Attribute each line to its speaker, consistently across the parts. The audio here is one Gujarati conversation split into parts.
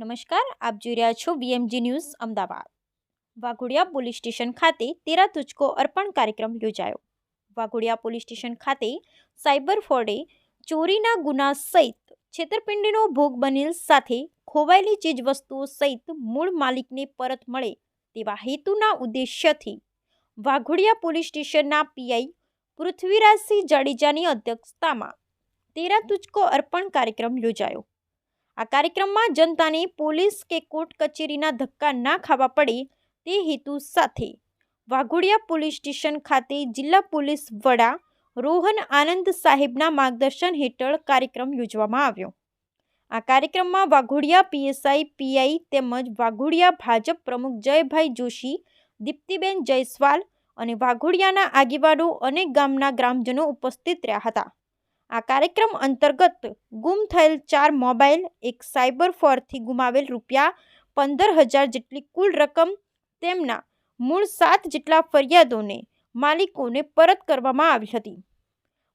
Speaker 1: નમસ્કાર, આપ જોઈ રહ્યા છો BMG news Ahmedabad. Waghodia police station ખાતે તેરા તુચકો અર્પણ કાર્યક્રમ યોજાયો. વાઘોડિયા પોલીસ સ્ટેશન ખાતે સાયબર ફ્રોડે ચોરીના ગુના સહિત છેતરપિંડીનો ભોગ બનેલ સાથે ખોવાયેલી ચીજવસ્તુઓ સહિત મૂળ માલિકને પરત મળે તેવા હેતુના ઉદ્દેશ્યથી વાઘોડિયા પોલીસ સ્ટેશનના પીઆઈ પૃથ્વીરાજસિંહ જાડેજાની અધ્યક્ષતામાં તેરા તુચકો અર્પણ કાર્યક્રમ યોજાયો. આ કાર્યક્રમમાં જનતાની પોલીસ કે કોર્ટ કચેરીના ધક્કા ના ખાવા પડે તે હેતુ સાથે વાઘોડિયા પોલીસ સ્ટેશન ખાતે જિલ્લા પોલીસ વડા રોહન આનંદ સાહેબના માર્ગદર્શન હેઠળ કાર્યક્રમ યોજવામાં આવ્યો. આ કાર્યક્રમમાં વાઘોડિયા પીએસઆઈ પીઆઈ તેમજ વાઘોડિયા ભાજપ પ્રમુખ જયભાઈ જોશી, દીપ્તિબેન જયસ્વાલ અને વાઘોડિયાના આગેવાનો અનેક ગામના ગ્રામજનો ઉપસ્થિત રહ્યા હતા. આ કાર્યક્રમ અંતર્ગત ગુમ થયેલ ચાર મોબાઈલ, એક સાયબર ફોરથી ગુમાવેલ રૂપિયા પંદર હજાર જેટલી કુલ રકમ, તેમના મૂળ સાત જેટલા ફરિયાદોને માલિકોને પરત કરવામાં આવી હતી.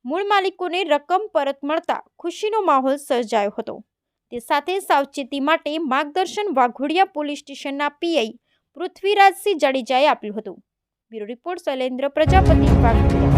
Speaker 1: મૂળ માલિકોને રકમ પરત મળતા ખુશીનો માહોલ સર્જાયો હતો. તે સાથે સાવચેતી માટે માર્ગદર્શન વાઘોડિયા પોલીસ સ્ટેશનના પીઆઈ પૃથ્વીરાજસિંહ જાડેજાએ આપ્યું હતું. Bureau report Shailendra Prajapati Waghodia.